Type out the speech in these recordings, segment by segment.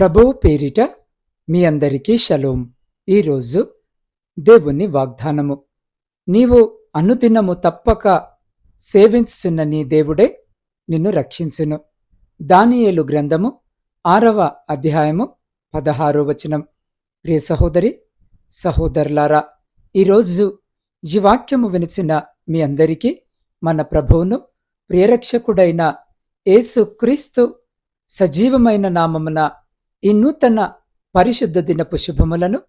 ప్రభువు పేరిట మీ అందరికీ షలోం. ఈరోజు దేవుని వాగ్దానము. నీవు అనుదినము తప్పక సేవించుచున్న నీ దేవుడే నిన్ను రక్షించును. దానియేలు గ్రంథము ఆరవ అధ్యాయము పదహారో వచనం. ప్రియ సహోదరి సహోదరులారా ఈరోజు ఈ వాక్యము వినిచిన మీ అందరికీ మన ప్రభువును ప్రియరక్షకుడైన యేసు క్రీస్తు సజీవమైన నామమున ఈ నూతన పరిశుద్ధ దినపు శుభములను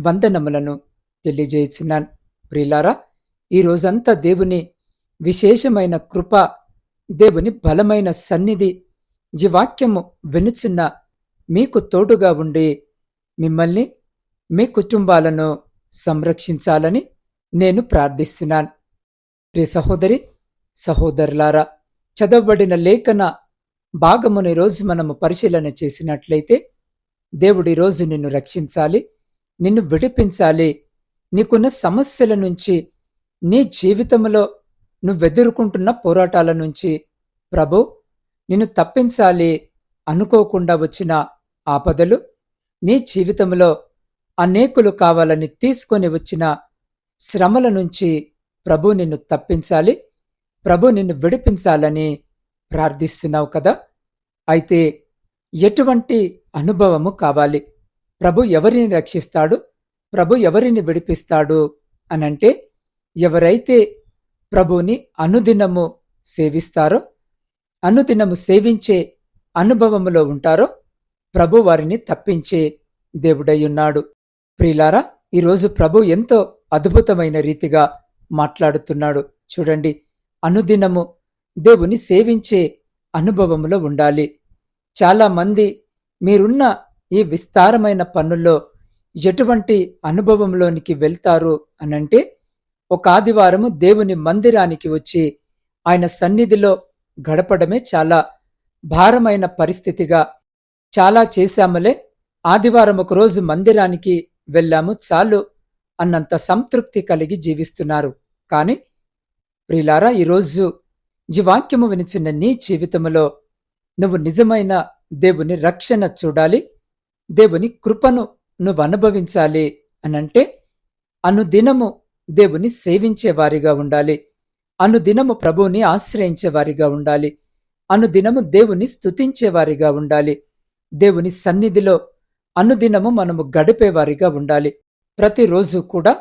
వందనములను తెలియజేయుచున్నాను. ప్రియులారా ఈ రోజంతా దేవుని విశేషమైన కృప దేవుని బలమైన సన్నిధి ఈ వాక్యము వినుచున్న మీకు తోడుగా ఉండి మిమ్మల్ని మీ కుటుంబాలను సంరక్షించాలని నేను ప్రార్థిస్తున్నాను. ప్రియ సహోదరి సహోదరులారా చదవబడిన లేఖన భాగమును ఈరోజు మనము పరిశీలన చేసినట్లయితే దేవుడు ఈరోజు నిన్ను రక్షించాలి నిన్ను విడిపించాలి. నీకున్న సమస్యల నుంచి నీ జీవితంలో నువ్వెదుర్కొంటున్న పోరాటాల నుంచి ప్రభు నిన్ను తప్పించాలి అనుకోకుండా వచ్చిన ఆపదలు నీ జీవితంలో అనేకులు కావాలని తీసుకొని వచ్చిన శ్రమల నుంచి ప్రభు నిన్ను తప్పించాలి ప్రభు నిన్ను విడిపించాలని ప్రార్థిస్తున్నావు కదా. అయితే ఎటువంటి అనుభవము కావాలి? ప్రభు ఎవరిని రక్షిస్తాడు? ప్రభు ఎవరిని విడిపిస్తాడు? అనంటే ఎవరైతే ప్రభుని అనుదినము సేవిస్తారో అనుదినము సేవించే అనుభవములో ఉంటారో ప్రభు వారిని తప్పించే దేవుడయ్యున్నాడు. ప్రిలారా ఈరోజు ప్రభు ఎంతో అద్భుతమైన రీతిగా మాట్లాడుతున్నాడు. చూడండి అనుదినము దేవుని సేవించే అనుభవములో ఉండాలి. చాలామంది మీరున్న ఈ విస్తారమైన పనుల్లో ఎటువంటి అనుభవంలోనికి వెళ్తారు అనంటే ఒక ఆదివారము దేవుని మందిరానికి వచ్చి ఆయన సన్నిధిలో గడపడమే చాలా భారమైన పరిస్థితిగా చాలా చేశాములే. ఆదివారం ఒకరోజు మందిరానికి వెళ్ళాము. చాలు అన్నంత సంతృప్తి కలిగి జీవిస్తున్నారు. కానీ ప్రిలారా ఈరోజు ఈ వాక్యము వినిచిన నీ జీవితంలో నువ్వు నిజమైన దేవుని రక్షణ చూడాలి దేవుని కృపను నువ్వు అనుభవించాలి అనంటే అనుదినము దేవుని సేవించేవారిగా ఉండాలి అనుదినము ప్రభువుని ఆశ్రయించేవారిగా ఉండాలి అనుదినము దేవుని స్తుతించేవారిగా ఉండాలి దేవుని సన్నిధిలో అనుదినము మనము గడిపేవారిగా ఉండాలి. ప్రతిరోజు కూడా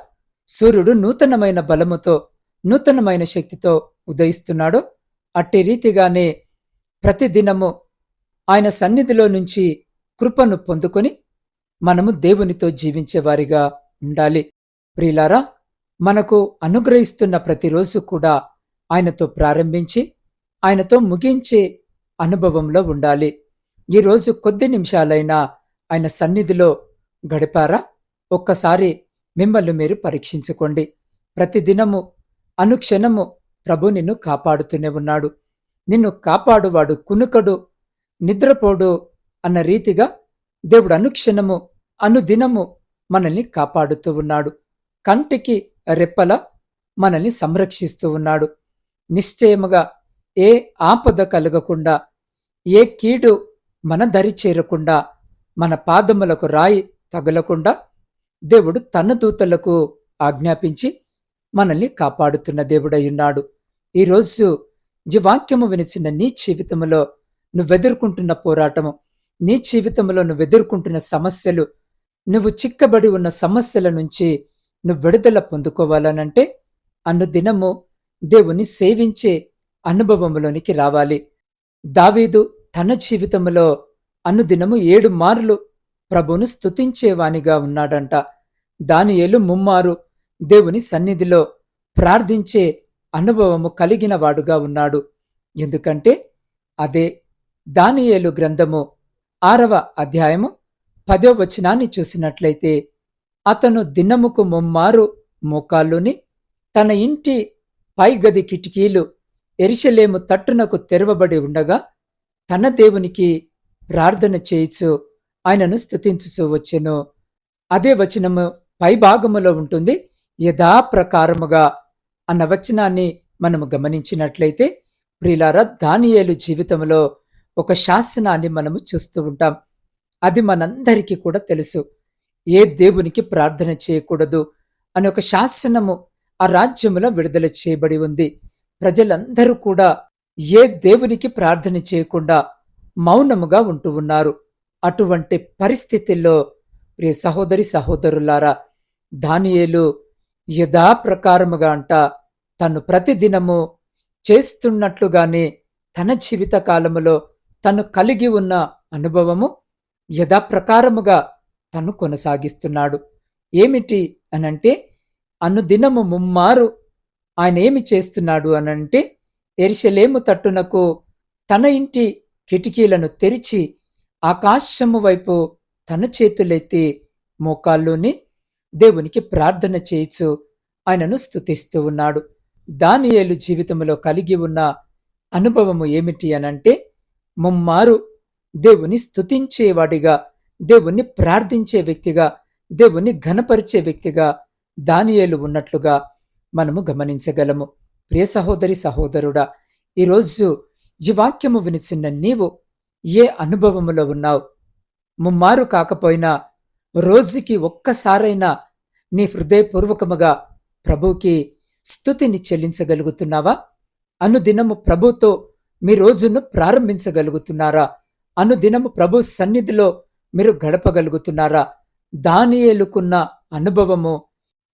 సూర్యుడు నూతనమైన బలముతో నూతనమైన శక్తితో ఉదయిస్తున్నాడో అట్టి రీతిగానే ప్రతిదినము ఆయన సన్నిధిలో నుంచి కృపను పొందుకొని మనము దేవునితో జీవించేవారిగా ఉండాలి. ప్రియులారా మనకు అనుగ్రహిస్తున్న ప్రతిరోజు కూడా ఆయనతో ప్రారంభించి ఆయనతో ముగించే అనుభవంలో ఉండాలి. ఈరోజు కొద్ది నిమిషాలైనా ఆయన సన్నిధిలో గడిపారా? ఒక్కసారి మిమ్మల్ని మీరు పరీక్షించుకోండి. ప్రతిదినము అనుక్షణము ప్రభు నిన్ను కాపాడుతూనే ఉన్నాడు. నిన్ను కాపాడువాడు కునుకడు నిద్రపోడు అన్న రీతిగా దేవుడు అనుక్షణము అనుదినము మనల్ని కాపాడుతూ ఉన్నాడు. కంటికి రెప్పల మనల్ని సంరక్షిస్తూ ఉన్నాడు. నిశ్చయముగా ఏ ఆపద కలగకుండా ఏ కీడు మన దరి చేరకుండా మన పాదములకు రాయి తగలకుండా దేవుడు తన దూతలకు ఆజ్ఞాపించి మనల్ని కాపాడుతున్న దేవుడయ్యున్నాడు ఈరోజు ఈ వాక్యము వినిచిన నీ జీవితంలో నువ్వెదుర్కొంటున్న పోరాటము నీ జీవితంలో నువ్వెదుర్కొంటున్న సమస్యలు నువ్వు చిక్కబడి ఉన్న సమస్యల నుంచి నువ్వు విడుదల పొందుకోవాలనంటే అనుదినము దేవుని సేవించే అనుభవములోనికి రావాలి. దావీదు తన జీవితంలో అనుదినము ఏడు మార్లు ప్రభును స్తుతించేవానిగా ఉన్నాడంట. దానియేలు ముమ్మారు దేవుని సన్నిధిలో ప్రార్థించే అనుభవము కలిగిన వాడుగా ఉన్నాడు. ఎందుకంటే అదే దానియేలు గ్రంథము ఆరవ అధ్యాయము పదో వచనాన్ని చూసినట్లయితే అతను దినముకు ముమ్మారు మోకాళ్ళుని తన ఇంటి పైగది కిటికీలు ఎరిశలేము తట్టునకు తెరవబడి ఉండగా తన దేవునికి ప్రార్థన చేయిచు ఆయనను స్తుతించుచూ వచ్చెను. అదే వచనము పైభాగములో ఉంటుంది. యథాప్రకారముగా అన్న వచనాన్ని మనము గమనించినట్లయితే ప్రిలార దానియేలు జీవితంలో ఒక శాసనాన్ని మనము చూస్తూ ఉంటాం. అది మనందరికీ కూడా తెలుసు. ఏ దేవునికి ప్రార్థన చేయకూడదు అని ఒక శాసనము ఆ రాజ్యములో విడుదల చేయబడి ఉంది. ప్రజలందరూ కూడా ఏ దేవునికి ప్రార్థన చేయకుండా మౌనముగా ఉంటూ ఉన్నారు. అటువంటి పరిస్థితుల్లో ప్రియ సహోదరి సహోదరులారా దానియేలు యథాప్రకారముగా అంట తను ప్రతిదినము చేస్తున్నట్లుగానే తన జీవిత కాలములో తను కలిగి ఉన్న అనుభవము యథాప్రకారముగా తను కొనసాగిస్తున్నాడు. ఏమిటి అనంటే అనుదినము ముమ్మారు ఆయన ఏమి చేస్తున్నాడు అనంటే ఎరిశలేము తట్టునకు తన ఇంటి కిటికీలను తెరిచి ఆకాశము వైపు తన చేతులెత్తి మోకాల్లోని దేవునికి ప్రార్థన చేయిచు ఆయనను స్తుతిస్తూ ఉన్నాడు. దానియేలు జీవితంలో కలిగి ఉన్న అనుభవము ఏమిటి అనంటే ముమ్మారు దేవుని స్తుతించేవాడిగా దేవుణ్ణి ప్రార్థించే వ్యక్తిగా దేవుణ్ణి ఘనపరిచే వ్యక్తిగా దానియేలు ఉన్నట్లుగా మనము గమనించగలము. ప్రియ సహోదరి సహోదరుడా ఈరోజు ఈ వాక్యము వినిచిన్న నీవు ఏ అనుభవములో ఉన్నావు? ముమ్మారు కాకపోయినా రోజుకి ఒక్కసారైనా నీ హృదయపూర్వకముగా ప్రభుకి స్థుతిని చెల్లించగలుగుతున్నావా? అనుదినము ప్రభుతో మీ రోజును ప్రారంభించగలుగుతున్నారా? అనుదినము ప్రభు సన్నిధిలో మీరు గడపగలుగుతున్నారా? దానియేలుకున్న అనుభవము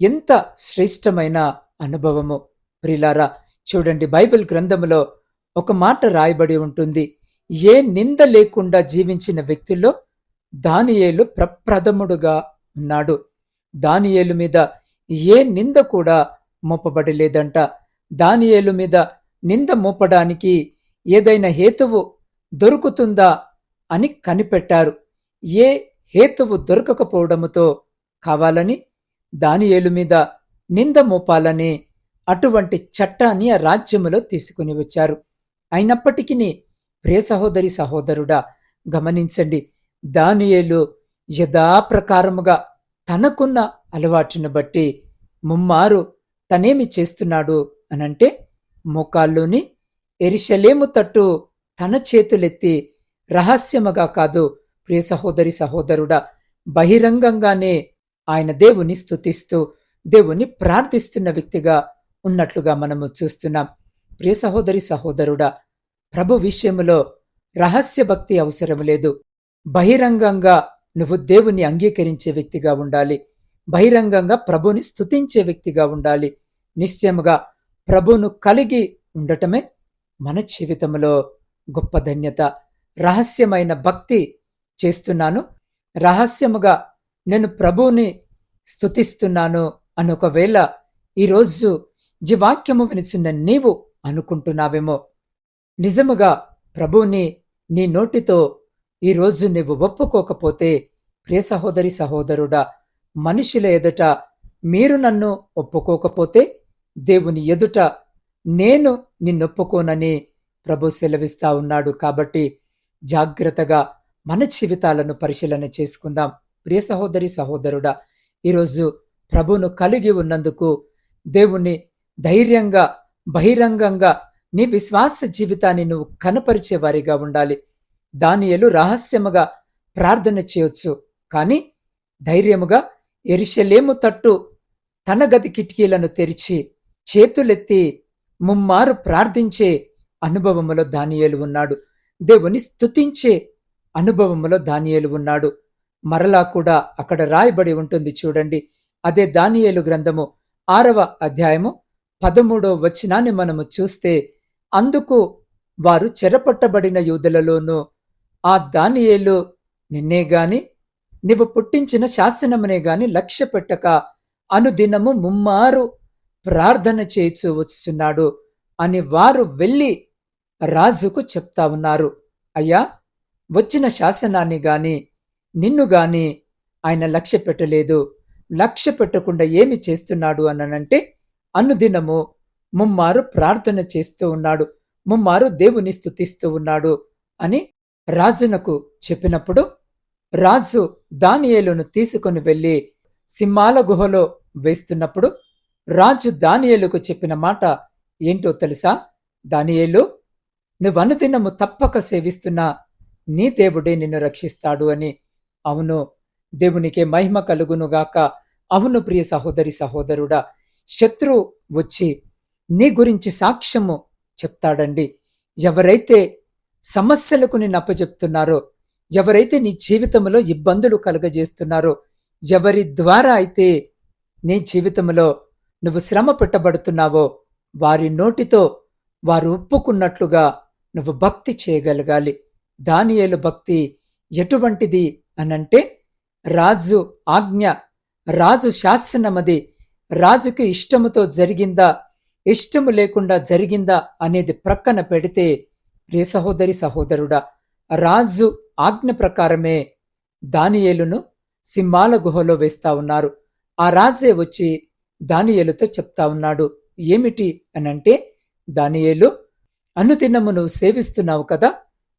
ఎంత శ్రేష్టమైన అనుభవము. ప్రిలారా చూడండి బైబిల్ గ్రంథములో ఒక మాట రాయబడి ఉంటుంది. ఏ నింద లేకుండా జీవించిన వ్యక్తుల్లో దానియేలు ప్రప్రథముడుగా ఉన్నాడు. దానియేలు మీద ఏ నింద కూడా మోపబడి లేదంట. దానియేలు మీద నింద మోపడానికి ఏదైనా హేతువు దొరుకుతుందా అని కనిపెట్టారు. ఏ హేతువు దొరకకపోవడముతో కావాలని దానియేలు మీద నింద మోపాలని అటువంటి చట్టాన్ని ఆ రాజ్యములో తీసుకుని వచ్చారు. అయినప్పటికీ ప్రియ సహోదరి సహోదరుడా గమనించండి. దానియేలు యథాప్రకారముగా తనకున్న అలవాటును బట్టి ముమ్మారు తనేమి చేస్తున్నాడు అనంటే మోకాల్లోని ఎరిశలేము తట్టు తన చేతులెత్తి రహస్యముగా కాదు ప్రియ సహోదరి సహోదరుడా బహిరంగంగానే ఆయన దేవుని స్తుతిస్తూ దేవుని ప్రార్థిస్తున్న వ్యక్తిగా ఉన్నట్లుగా మనము చూస్తున్నాం. ప్రియ సహోదరి సహోదరుడా ప్రభు విషయములో రహస్య భక్తి అవసరం లేదు. బహిరంగంగా నువ్వు దేవుని అంగీకరించే వ్యక్తిగా ఉండాలి. బహిరంగంగా ప్రభుని స్తుతించే వ్యక్తిగా ఉండాలి. నిశ్చయముగా ప్రభును కలిగి ఉండటమే మన జీవితంలో గొప్ప ధన్యత. రహస్యమైన భక్తి చేస్తున్నాను. రహస్యముగా నేను ప్రభువుని స్థుతిస్తున్నాను అని ఒకవేళ ఈరోజు జీవాక్యము వినిచిన నీవు అనుకుంటున్నావేమో. నిజముగా ప్రభువుని నీ నోటితో ఈరోజు నీవు ఒప్పుకోకపోతే ప్రియ సహోదరి సహోదరుడా మనుషుల ఎదుట మీరు నన్ను ఒప్పుకోకపోతే దేవుని ఎదుట నేను నిన్నొప్పుకోనని ప్రభు సెలవిస్తా ఉన్నాడు. కాబట్టి జాగ్రత్తగా మన జీవితాలను పరిశీలన చేసుకుందాం. ప్రియ సహోదరి సహోదరుడా ఈరోజు ప్రభును కలిగి ఉన్నందుకు దేవుణ్ణి ధైర్యంగా బహిరంగంగా నీ విశ్వాస జీవితాన్ని నువ్వు కనపరిచే వారిగా ఉండాలి. దానియలు రహస్యముగా ప్రార్థన చేయొచ్చు. కానీ ధైర్యముగా ఎరిశలేము తట్టు తన గది కిటికీలను తెరిచి చేతులెత్తి ముమ్మారు ప్రార్థించే అనుభవములో దానియేలు ఉన్నాడు. దేవుని స్తుతించే అనుభవములో దానియేలు ఉన్నాడు. మరలా కూడా అక్కడ రాయబడి ఉంటుంది చూడండి. అదే దానియేలు గ్రంథము ఆరవ అధ్యాయము పదమూడో వచనాన్ని మనము చూస్తే అందుకు వారు చెరపట్టబడిన యూదులలోనూ ఆ దానియేలు నిన్నే గాని నీవు పుట్టించిన శాసనమునే గాని లక్ష్య పెట్టక అనుదినము ముమ్మారు ప్రార్థన చేయిచూ వచ్చున్నాడు అని వారు వెళ్ళి రాజుకు చెప్తా ఉన్నారు. అయ్యా వచ్చిన శాసనాన్ని గాని నిన్ను గాని ఆయన లక్ష్య పెట్టలేదు. లక్ష్య పెట్టకుండా ఏమి చేస్తున్నాడు అనంటే అనుదినము ముమ్మారు ప్రార్థన చేస్తూ ఉన్నాడు. ముమ్మారు దేవుని స్థుతిస్తూ ఉన్నాడు అని రాజునకు చెప్పినప్పుడు రాజు దానియేలును తీసుకొని వెళ్ళి సింహాల గుహలో వేస్తున్నప్పుడు రాజు దానియేలుకు చెప్పిన మాట ఏంటో తెలుసా? దానియేలు నువ్వు అనుదినము తప్పక సేవిస్తున్న నీ దేవుడే నిన్ను రక్షిస్తాడు అని. అవును దేవునికే మహిమ కలుగునుగాక అవును ప్రియ సహోదరి సహోదరుడా శత్రు వచ్చి నీ గురించి సాక్ష్యము చెప్తాడండి. ఎవరైతే సమస్యలకు నిన్ను అప్పచెప్తున్నారో ఎవరైతే నీ జీవితంలో ఇబ్బందులు కలుగజేస్తున్నారో ఎవరి ద్వారా అయితే నీ జీవితంలో నువ్వు శ్రమ పెట్టబడుతున్నావో వారి నోటితో వారు ఒప్పుకున్నట్లుగా నువ్వు భక్తి చేయగలగాలి. దానియేలు భక్తి ఎటువంటిది అనంటే రాజు ఆజ్ఞ రాజు శాసనమది రాజుకి ఇష్టముతో జరిగిందా ఇష్టము లేకుండా జరిగిందా అనేది ప్రక్కన పెడితే ప్రియ సహోదరి సహోదరుడా రాజు ఆజ్ఞ ప్రకారమే దానియేలును సింహాల గుహలో వేస్తా ఉన్నారు. ఆ రాజే వచ్చి దానియేలుతో చెప్తా ఉన్నాడు. ఏమిటి అనంటే దానియేలు అనుదినము నువ్వు సేవిస్తున్నావు కదా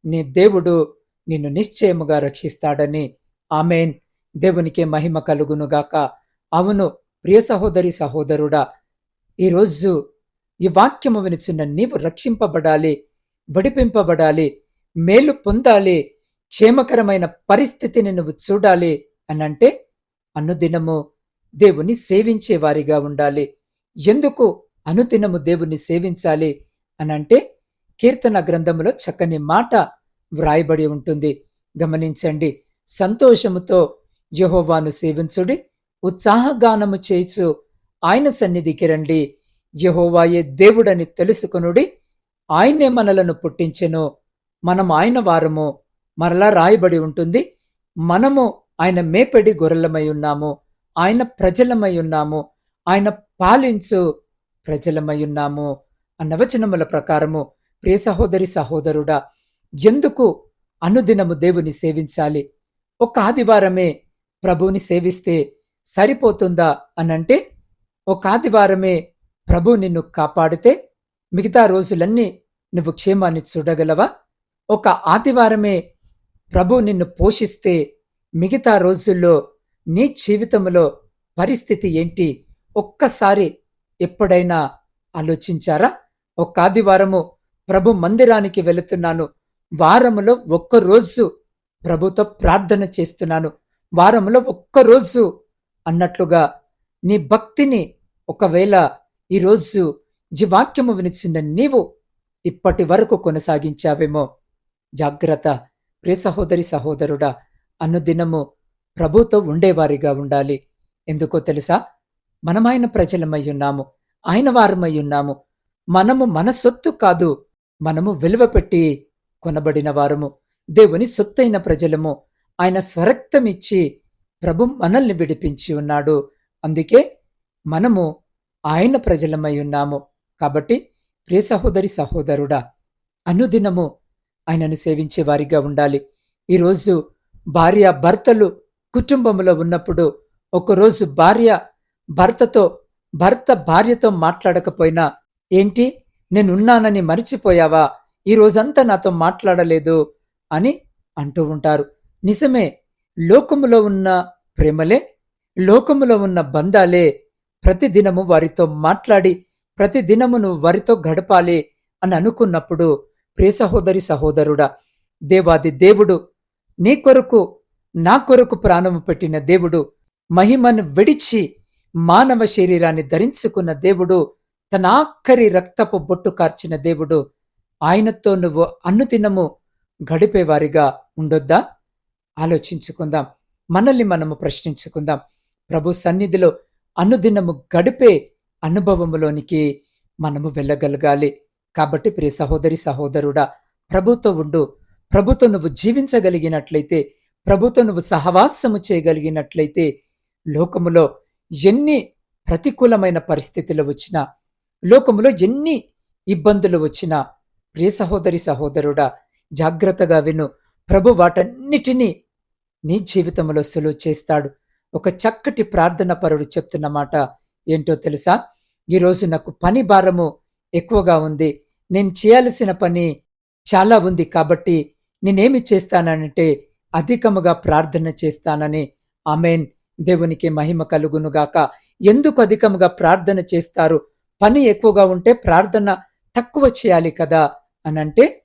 నీ దేవుడు నిన్ను నిశ్చయముగా రక్షిస్తాడని. ఆమెన్. దేవునికే మహిమ కలుగునుగాక. అవును ప్రియ సహోదరి సహోదరుడా ఈరోజు ఈ వాక్యము వినిచిన నీవు రక్షింపబడాలి వడిపింపబడాలి మేలు పొందాలి క్షేమకరమైన పరిస్థితిని నువ్వు చూడాలి అనంటే అనుదినము దేవుని సేవించే వారిగా ఉండాలి. ఎందుకు అనుదినము దేవుని సేవించాలి అనంటే కీర్తన గ్రంథములో చక్కని మాట వ్రాయబడి ఉంటుంది. గమనించండి. సంతోషముతో యహోవాను సేవించుడి ఉత్సాహగానము చేయిచు ఆయన సన్నిధికి రండి. యహోవాయే దేవుడని తెలుసుకునుడి ఆయనే మనలను పుట్టించెను. మనం ఆయన వారము. మరలా రాయబడి ఉంటుంది. మనము ఆయన మేపడి గొర్రెలమై ఉన్నాము. ఆయన ప్రజలమై ఉన్నాము. ఆయన పాలించు ప్రజలమై ఉన్నాము అన్న వచనముల ప్రకారము ప్రియ సహోదరి సహోదరుడా ఎందుకు అనుదినము దేవుని సేవించాలి? ఒక ఆదివారమే ప్రభువుని సేవిస్తే సరిపోతుందా అనంటే ఒక ఆదివారమే ప్రభు నిన్ను కాపాడితే మిగతా రోజులన్నీ నువ్వు క్షేమాన్ని చూడగలవా? ఒక ఆదివారమే ప్రభు నిన్ను పోషిస్తే మిగతా రోజుల్లో నీ జీవితంలో పరిస్థితి ఏంటి? ఒక్కసారి ఎప్పుడైనా ఆలోచించారా? ఒక ఆదివారము ప్రభు మందిరానికి వెళుతున్నాను. వారములో ఒక్కరోజు ప్రభుతో ప్రార్థన చేస్తున్నాను. వారములో ఒక్కరోజు అన్నట్లుగా నీ భక్తిని ఒకవేళ ఈరోజు జీవాక్యము వినిచిన నీవు ఇప్పటి వరకు కొనసాగించావేమో. జాగ్రత్త. ప్రియ సహోదరి సహోదరుడా అనుదినము ప్రభుతో ఉండేవారిగా ఉండాలి. ఎందుకో తెలుసా? మనమైన ప్రజలమై ఉన్నాము. ఆయన వారమై ఉన్నాము. మనము మన సొత్తు కాదు మనము విలువ పెట్టి కొనబడిన వారము. దేవుని సొత్తైన ప్రజలము ఆయన స్వరక్తమిచ్చి ప్రభు మనల్ని విడిపించి ఉన్నాడు. అందుకే మనము ఆయన ప్రజలమై ఉన్నాము. కాబట్టి ప్రియ సహోదరి సహోదరుడా అనుదినము ఆయనను సేవించే వారిగా ఉండాలి. ఈరోజు భార్య భర్తలు కుటుంబంలో ఉన్నప్పుడు ఒకరోజు భార్య భర్తతో భర్త భార్యతో మాట్లాడకపోయినా ఏంటి? నేనున్నానని మరిచిపోయావా? ఈ రోజంతా నాతో మాట్లాడలేదు అని అంటూ ఉంటారు. నిజమే లోకములో ఉన్న ప్రేమలే లోకములో ఉన్న బంధాలే ప్రతిదినము వారితో మాట్లాడి ప్రతిదినమును వారితో గడపాలి అని అనుకున్నప్పుడు ప్రియ సహోదరి సహోదరుడా దేవాది దేవుడు నీ కొరకు నా కొరకు ప్రాణము పెట్టిన దేవుడు మహిమను విడిచి మానవ శరీరాన్ని ధరించుకున్న దేవుడు తన ఆఖరి రక్తపు బొట్టు కార్చిన దేవుడు ఆయనతో నువ్వు అన్నుదినము గడిపేవారిగా ఉండొద్దా? ఆలోచించుకుందాం. మనల్ని మనము ప్రశ్నించుకుందాం. ప్రభు సన్నిధిలో అనుదినము గడిపే అనుభవములోనికి మనము వెళ్ళగలగాలి. కాబట్టి ప్రియ సహోదరి సహోదరుడా ప్రభుతో ఉండు. ప్రభుతో నువ్వు జీవించగలిగినట్లయితే ప్రభుతో నువ్వు సహవాసము చేయగలిగినట్లయితే లోకములో ఎన్ని ప్రతికూలమైన పరిస్థితులు వచ్చినా లోకములో ఎన్ని ఇబ్బందులు వచ్చినా ప్రియ సహోదరి సహోదరుడా జాగ్రత్తగా విను. ప్రభు వాటన్నిటినీ నీ జీవితంలో సులువు చేస్తాడు. ఒక చక్కటి ప్రార్థన పరుడు చెప్తున్న మాట ఏంటో తెలుసా? ఈరోజు నాకు పని భారము ఎక్కువగా ఉంది. నేను చేయాల్సిన పని చాలా ఉంది కాబట్టి నేనేమి చేస్తానంటే అధికముగా ప్రార్థన చేస్తానని. ఆమెన్. దేవునికి మహిమ కలుగునుగాక. ఎందుకు అధికముగా ప్రార్థన చేస్తారు? పని ఎక్కువగా ఉంటే ప్రార్థన తక్కువ చేయాలి కదా అనంటే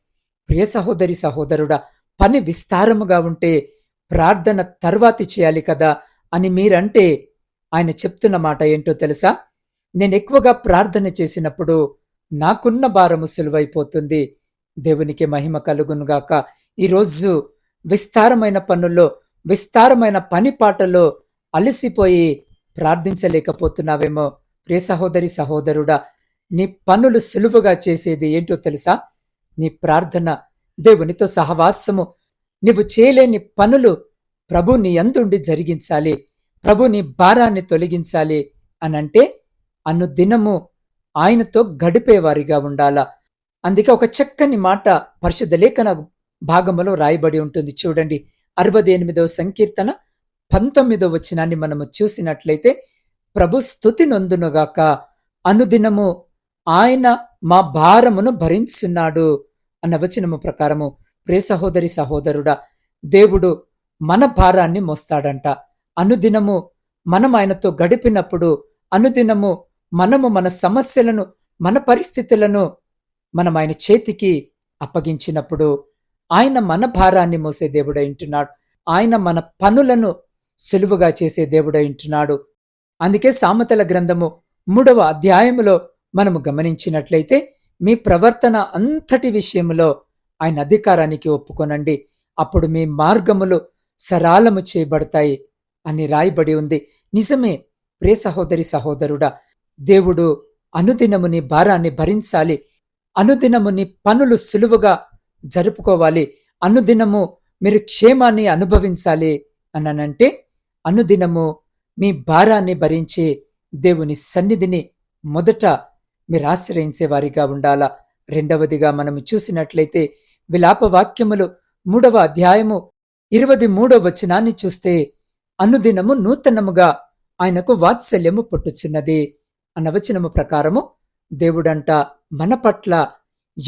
ప్రియ సహోదరి సహోదరుడా పని విస్తారముగా ఉంటే ప్రార్థన తర్వాతి చేయాలి కదా అని మీరంటే ఆయన చెప్తున్న మాట ఏంటో తెలుసా? నేను ఎక్కువగా ప్రార్థన చేసినప్పుడు నాకున్న భారము సులువైపోతుంది. దేవునికి మహిమ కలుగునుగాక ఈరోజు విస్తారమైన పనుల్లో విస్తారమైన పని పాటల్లో అలసిపోయి ప్రార్థించలేకపోతున్నావేమో. ప్రియ సహోదరి సహోదరుడా నీ పనులు సులువుగా చేసేది ఏంటో తెలుసా? నీ ప్రార్థన దేవునితో సహవాసము నీవు చేయలేని పనులు ప్రభు నీ అందుండి జరిగించాలి. ప్రభు నీ భారాన్ని తొలగించాలి అనంటే అను దినము ఆయనతో గడిపేవారిగా ఉండాలా? అందుకే ఒక చక్కని మాట పరిశుద్ధ లేఖన భాగములో రాయబడి ఉంటుంది. చూడండి అరవై ఎనిమిదవ సంకీర్తన పంతొమ్మిదవ వచనాన్ని మనము చూసినట్లయితే ప్రభు స్థుతి నొందునుగాక అనుదినము ఆయన మా భారమును భరించున్నాడు అన్న వచనము ప్రకారము ప్రే సహోదరి సహోదరుడా దేవుడు మన భారాన్ని మోస్తాడంట. అనుదినము మనం ఆయనతో గడిపినప్పుడు అనుదినము మనము మన సమస్యలను మన పరిస్థితులను మనం ఆయన చేతికి అప్పగించినప్పుడు ఆయన మన భారాన్ని మోసే దేవుడై ఉంటున్నాడు. ఆయన మన పనులను సులువుగా చేసే దేవుడై ఉంటున్నాడు. అందుకే సామెతల గ్రంథము మూడవ అధ్యాయములో మనము గమనించినట్లయితే మీ ప్రవర్తన అంతటి విషయంలో ఆయన అధికారానికి ఒప్పుకొనండి. అప్పుడు మీ మార్గములు సరాలము చేయబడతాయి అని రాయబడి ఉంది. నిజమే ప్రే సహోదరి సహోదరుడా దేవుడు అనుదినముని భారాన్ని భరించాలి. అనుదినముని పనులు సులువుగా జరుపుకోవాలి. అనుదినము మీరు క్షేమాన్ని అనుభవించాలి అనంటే అనుదినము మీ భారాన్ని భరించి దేవుని సన్నిధిని మొదట మీరు ఆశ్రయించే వారిగా ఉండాలా? రెండవదిగా మనము చూసినట్లయితే విలాపవాక్యములు మూడవ అధ్యాయము ఇరవది మూడవ వచనాన్ని చూస్తే అనుదినము నూతనముగా ఆయనకు వాత్సల్యము పుట్టుచున్నది. అన్న వచనము ప్రకారము దేవుడంట మన పట్ల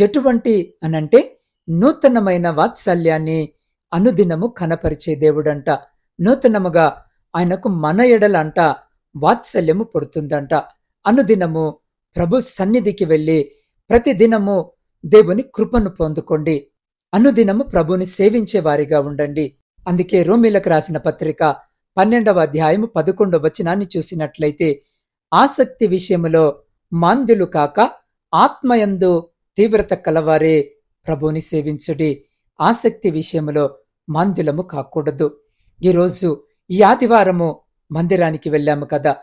ఎటువంటి అనంటే నూతనమైన వాత్సల్యాన్ని అనుదినము కనపరిచే దేవుడంట. నూతనముగా ఆయనకు మన ఎడలంట వాత్సల్యము పుడుతుందంట. అనుదినము ప్రభు సన్నిధికి వెళ్ళి ప్రతిదినము దేవుని కృపను పొందుకోండి. అనుదినము ప్రభుని సేవించే వారిగా ఉండండి. అందుకే రోమిలకు రాసిన పత్రిక పన్నెండవ అధ్యాయము పదకొండవ వచనాన్ని చూసినట్లయితే ఆసక్తి విషయములో మాందులు కాక ఆత్మయందు తీవ్రత కలవారే ప్రభుని సేవించుడి. ఆసక్తి విషయములో మాందులము కాకూడదు. ఈరోజు ఈ ఆదివారము మందిరానికి వెళ్ళాము కదా.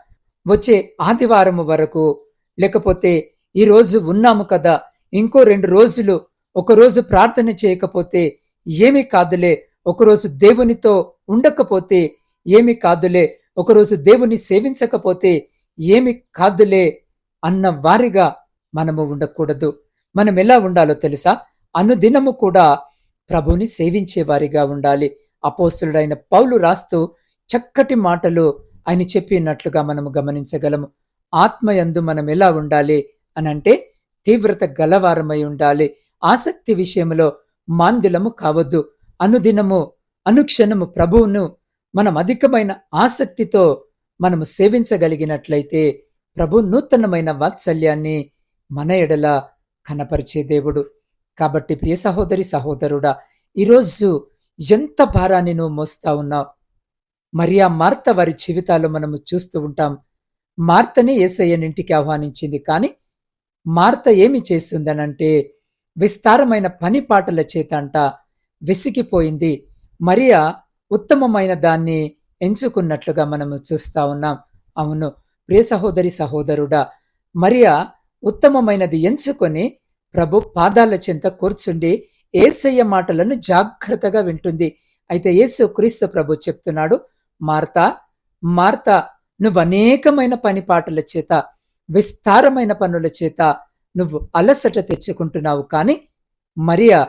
వచ్చే ఆదివారము వరకు లేకపోతే ఈ రోజు ఉన్నాము కదా. ఇంకో రెండు రోజులు ఒకరోజు ప్రార్థన చేయకపోతే ఏమి కాదులే. ఒకరోజు దేవునితో ఉండకపోతే ఏమి కాదులే. ఒకరోజు దేవుని సేవించకపోతే ఏమి కాదులే అన్న వారిగా మనము ఉండకూడదు. మనం ఎలా ఉండాలో తెలుసా? అనుదినము కూడా ప్రభుని సేవించేవారిగా ఉండాలి. అపోస్తుడైన పౌలు రాస్తూ చక్కటి మాటలు ఆయన చెప్పినట్లుగా మనము గమనించగలము. ఆత్మయందు మనం ఎలా ఉండాలి అనంటే తీవ్రత గలవారమై ఉండాలి. ఆసక్తి విషయంలో మాందులము కావద్దు. అనుదినము అనుక్షణము ప్రభువును మనం అధికమైన ఆసక్తితో మనము సేవించగలిగినట్లయితే ప్రభు నూతనమైన వాత్సల్యాన్ని మన ఎడల కనపరిచే దేవుడు. కాబట్టి ప్రియ సహోదరి సహోదరుడా ఈరోజు ఎంత భారాన్ని నువ్వు మోస్తా ఉన్నావు? మరియా మార్త వారి జీవితాలు మనము చూస్తూ ఉంటాం. మార్తని ఏసయ్యనింటికి ఆహ్వానించింది. కానీ మార్త ఏమి చేస్తుందనంటే విస్తారమైన పని పాటల చేత అంట విసిగిపోయింది. మరియా ఉత్తమమైన దాన్ని ఎంచుకున్నట్లుగా మనము చూస్తా ఉన్నాం. అవును ప్రియ సహోదరి సహోదరుడా మరియా ఉత్తమమైనది ఎంచుకొని ప్రభు పాదాల చెంత కూర్చుండి ఏసయ్య మాటలను జాగ్రత్తగా వింటుంది. అయితే యేసు క్రీస్తు ప్రభు చెప్తున్నాడు మార్తా మార్తా నువ్వు అనేకమైన పని పాటల చేత విస్తారమైన పనుల చేత నువ్వు అలసట తెచ్చుకుంటున్నావు. కానీ మరియా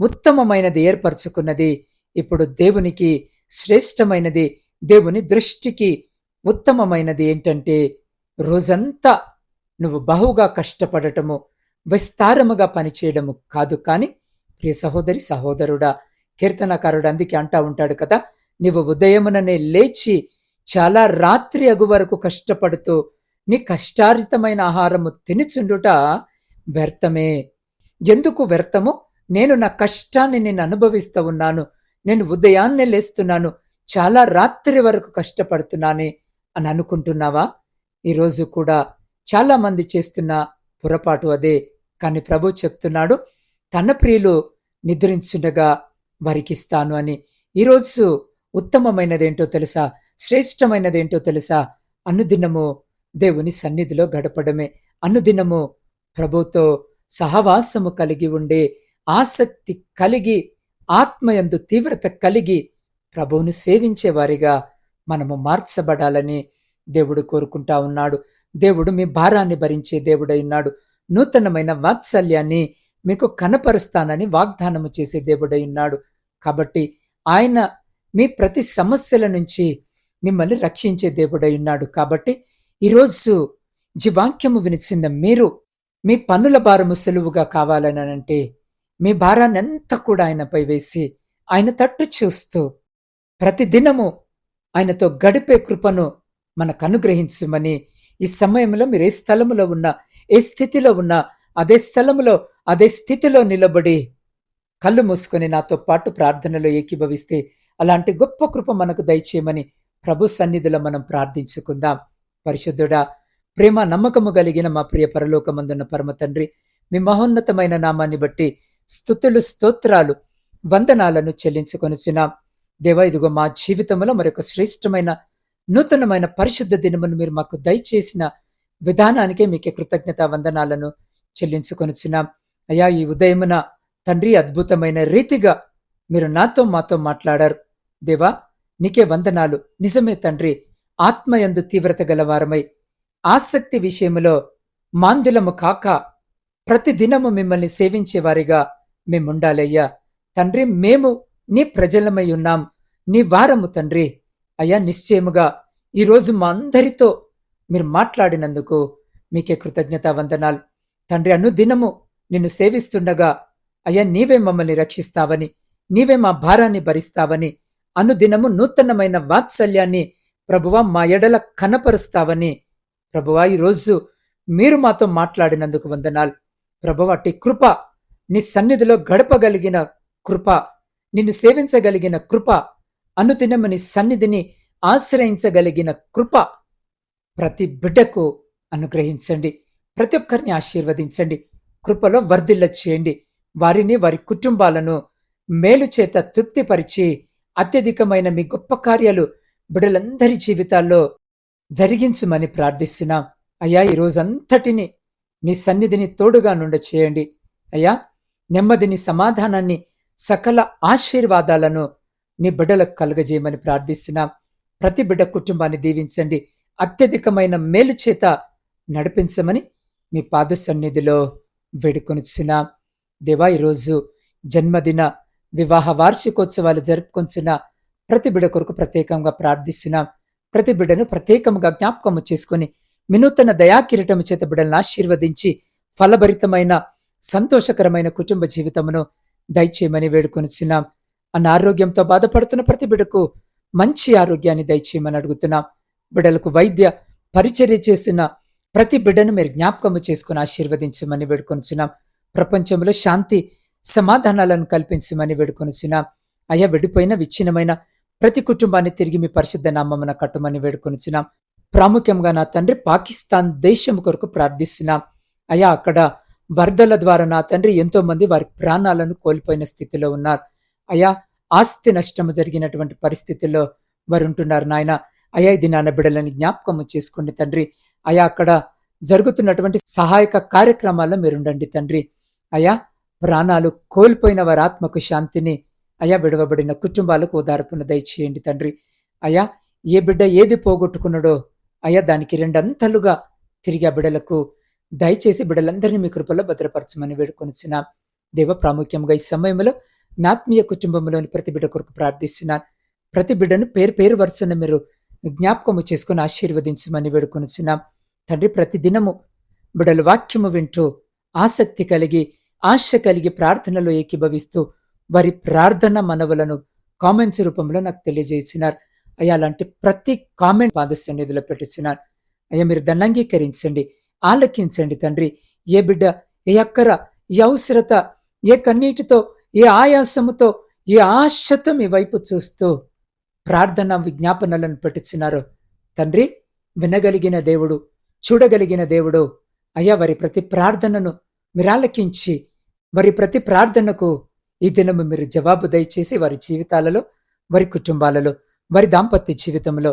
ఉత్తమమైనది ఏర్పరచుకున్నది ఇప్పుడు దేవునికి శ్రేష్టమైనది దేవుని దృష్టికి ఉత్తమమైనది ఏంటంటే రోజంతా నువ్వు బహుగా కష్టపడటము విస్తారముగా పనిచేయడము కాదు కానీ ప్రియ సహోదరి సహోదరుడా కీర్తనకారుడు అందుకే అంటా ఉంటాడు కదా నీవు ఉదయముననే లేచి చాలా రాత్రి అగు వరకు కష్టపడుతూ నీ కష్టారితమైన ఆహారము తినుచుండుట వ్యర్థమే. ఎందుకు వ్యర్థము? నేను నా కష్టాన్ని నేను అనుభవిస్తూ ఉన్నాను. నేను ఉదయాన్నే లేస్తున్నాను. చాలా రాత్రి వరకు కష్టపడుతున్నానే అని అనుకుంటున్నావా? ఈరోజు కూడా చాలామంది చేస్తున్న పొరపాటు అదే. కానీ ప్రభు చెప్తున్నాడు తన ప్రియులు నిద్రించుండగా వారికిస్తాను అని. ఈరోజు ఉత్తమమైనదేంటో తెలుసా? శ్రేష్టమైనదేంటో తెలుసా? అనుదినము దేవుని సన్నిధిలో గడపడమే. అనుదినము ప్రభుతో సహవాసము కలిగి ఉండే ఆసక్తి కలిగి ఆత్మయందు తీవ్రత కలిగి ప్రభువును సేవించేవారిగా మనము మార్చబడాలని దేవుడు కోరుకుంటా ఉన్నాడు. దేవుడు మీ భారాన్ని భరించే దేవుడై ఉన్నాడు. నూతనమైన వాత్సల్యాన్ని మీకు కనపరుస్తానని వాగ్దానము చేసే దేవుడై ఉన్నాడు. కాబట్టి ఆయన మీ ప్రతి సమస్యల నుంచి మిమ్మల్ని రక్షించే దేవుడై ఉన్నాడు. కాబట్టి ఈరోజు జీవాక్యము వినిచిన మీరు మీ పనుల భారము సులువుగా కావాలని అంటే మీ భారాన్ని అంతా కూడా ఆయనపై వేసి ఆయన తట్టు చూస్తూ ప్రతిదినము ఆయనతో గడిపే కృపను మనకు అనుగ్రహించమని ఈ సమయంలో మీరు ఏ స్థలములో ఉన్నా ఏ స్థితిలో ఉన్నా అదే స్థలములో అదే స్థితిలో నిలబడి కళ్ళు మూసుకొని నాతో పాటు ప్రార్థనలో ఏకీభవిస్తే అలాంటి గొప్ప కృప మనకు దయచేయమని ప్రభు సన్నిధిలో మనం ప్రార్థించుకుందాం. పరిశుద్ధుడా ప్రేమ నమ్మకము కలిగిన మా ప్రియ పరలోకమందున్న పరమ తండ్రి మీ మహోన్నతమైన నామాన్ని బట్టి స్థుతులు స్తోత్రాలు వందనాలను చెల్లించుకొనిచున్నాం. దేవా ఇదిగో మా జీవితంలో మరొక శ్రేష్టమైన నూతనమైన పరిశుద్ధ దినమును మీరు మాకు దయచేసిన విధానానికే మీకే కృతజ్ఞత వందనాలను చెల్లించుకొనిచున్నాం. అయ్యా ఈ ఉదయమున తండ్రి అద్భుతమైన రీతిగా మీరు నాతో మాతో మాట్లాడారు. దేవా నీకే వందనాలు. నిజమే తండ్రి ఆత్మయందు తీవ్రత గలవారమై ఆసక్తి విషయములో మాందులము కాక ప్రతి దినము మిమ్మల్ని సేవించేవారిగా మేముండాలయ్యా. తండ్రి మేము నీ ప్రజలమై ఉన్నాం. నీ వారము తండ్రి. అయ్యా నిశ్చయముగా ఈరోజు మా అందరితో మీరు మాట్లాడినందుకు మీకే కృతజ్ఞత వందనాలు. తండ్రి అనుదినము నిన్ను సేవిస్తుండగా అయ్యా నీవే మమ్మల్ని రక్షిస్తావని నీవే మా భారాన్ని భరిస్తావని అనుదినము నూతనమైన వాత్సల్యాన్ని ప్రభువా మా ఎడల కనపరుస్తావని ప్రభువా ఈరోజు మీరు మాతో మాట్లాడినందుకు వందనాలు. ప్రభువ అట్టి కృప నీ సన్నిధిలో గడపగలిగిన కృప నిన్ను సేవించగలిగిన కృప అనుదినమని సన్నిధిని ఆశ్రయించగలిగిన కృప ప్రతి బిడ్డకు అనుగ్రహించండి. ప్రతి ఒక్కరిని ఆశీర్వదించండి. కృపలో వర్ధిల్ల చేయండి. వారిని వారి కుటుంబాలను మేలు చేత తృప్తిపరిచి అత్యధికమైన మీ గొప్ప కార్యాలు బిడ్డలందరి జీవితాల్లో జరిగించుమని ప్రార్థిస్తున్నాం. అయ్యా ఈ రోజంతటిని నీ సన్నిధిని తోడుగా నుండ చేయండి అయ్యా నెమ్మదిని సమాధానాన్ని సకల ఆశీర్వాదాలను నీ బిడ్డలకు కలుగజేయమని ప్రార్థిస్తున్నాం. ప్రతి బిడ్డ కుటుంబాన్ని దీవించండి. అత్యధికమైన మేలు చేత నడిపించమని మీ పాద సన్నిధిలో వేడుకొనిచున్నాం. దేవా ఈరోజు జన్మదిన వివాహ వార్షికోత్సవాలు జరుపుకొంచిన ప్రతి బిడ్డ కొరకు ప్రత్యేకంగా ప్రార్థిస్తున్నాం. ప్రతి బిడ్డను ప్రత్యేకంగా జ్ఞాపకము చేసుకుని వినూతన దయాకిరీటము చేత బిడ్డలను ఆశీర్వదించి ఫలభరితమైన సంతోషకరమైన కుటుంబ జీవితమును దయచేయమని వేడుకొనిచున్నాం అన్న ఆరోగ్యంతో బాధపడుతున్న ప్రతి బిడకు మంచి ఆరోగ్యాన్ని దయచేయమని అడుగుతున్నాం. బిడలకు వైద్య పరిచర్య చేసిన ప్రతి బిడ్డను మీరు జ్ఞాపకము చేసుకుని ఆశీర్వదించమని వేడుకొనిచున్నాం ప్రపంచంలో శాంతి సమాధానాలను కల్పించమని వేడుకొనిచున్నాం అయ్యా విడిపోయిన విచ్ఛిన్నమైన ప్రతి కుటుంబాన్ని తిరిగి మీ పరిశుద్ధ నామమున కట్టమని వేడుకొనిచున్నాం ప్రాముఖ్యంగా నా తండ్రి పాకిస్తాన్ దేశం కొరకు ప్రార్థిస్తున్నాం. అయ్యా అక్కడ వరదల ద్వారా నా తండ్రి ఎంతో మంది వారి ప్రాణాలను కోల్పోయిన స్థితిలో ఉన్నారు. అయ్యా ఆస్తి నష్టము జరిగినటువంటి పరిస్థితుల్లో వారు ఉంటున్నారు నాయన. అయా ఇది నాన్న బిడ్డలని జ్ఞాపకము చేసుకోండి తండ్రి. అయా అక్కడ జరుగుతున్నటువంటి సహాయక కార్యక్రమాల్లో మీరుండండి తండ్రి. అయా ప్రాణాలు కోల్పోయిన వారి ఆత్మకు శాంతిని అయా విడవబడిన కుటుంబాలకు ఓదార్పును దయచేయండి తండ్రి. అయా ఏ బిడ్డ ఏది పోగొట్టుకున్నాడో అయా దానికి రెండంతలుగా తిరిగి ఆ బిడ్డలకు దయచేసి బిడ్డలందరినీ మీ కృపలో భద్రపరచమని వేడుకొనిచిన దేవ ప్రాముఖ్యంగా ఈ సమయంలో నాత్మీయ కుటుంబంలోని ప్రతి బిడ్డ కొరకు ప్రార్థిస్తున్నాను ప్రతి బిడ్డను పేరు పేరు వరుసన మీరు జ్ఞాపకము చేసుకుని ఆశీర్వదించమని వేడుకొనిచ్చున్నాం తండ్రి ప్రతి దినము బిడలు వాక్యము వింటూ ఆసక్తి కలిగి ఆశ కలిగి ప్రార్థనలో ఏకీభవిస్తూ వారి ప్రార్థన మనవులను కామెంట్స్ రూపంలో నాకు తెలియజేసినారు. అయ్యా అలాంటి ప్రతి కామెంట్ పాద సన్నిధిలో పెట్టుచున్నారు అయ్యా మీరు దాన్ని అంగీకరించండి ఆలకించండి తండ్రి. ఏ బిడ్డ ఏ అక్కర ఏ అవసరత ఏ కన్నీటితో ఏ ఆయాసముతో ఏ ఆశతో మీ వైపు చూస్తూ ప్రార్థన విజ్ఞాపనలను పెట్టుచున్నారో తండ్రి వినగలిగిన దేవుడు చూడగలిగిన దేవుడు అయ్యా వారి ప్రతి ప్రార్థనను మీరు ఆలకించి వారి ప్రతి ప్రార్థనకు ఈ దినము మీరు జవాబు దయచేసి వారి జీవితాలలో వారి కుటుంబాలలో వారి దాంపత్య జీవితంలో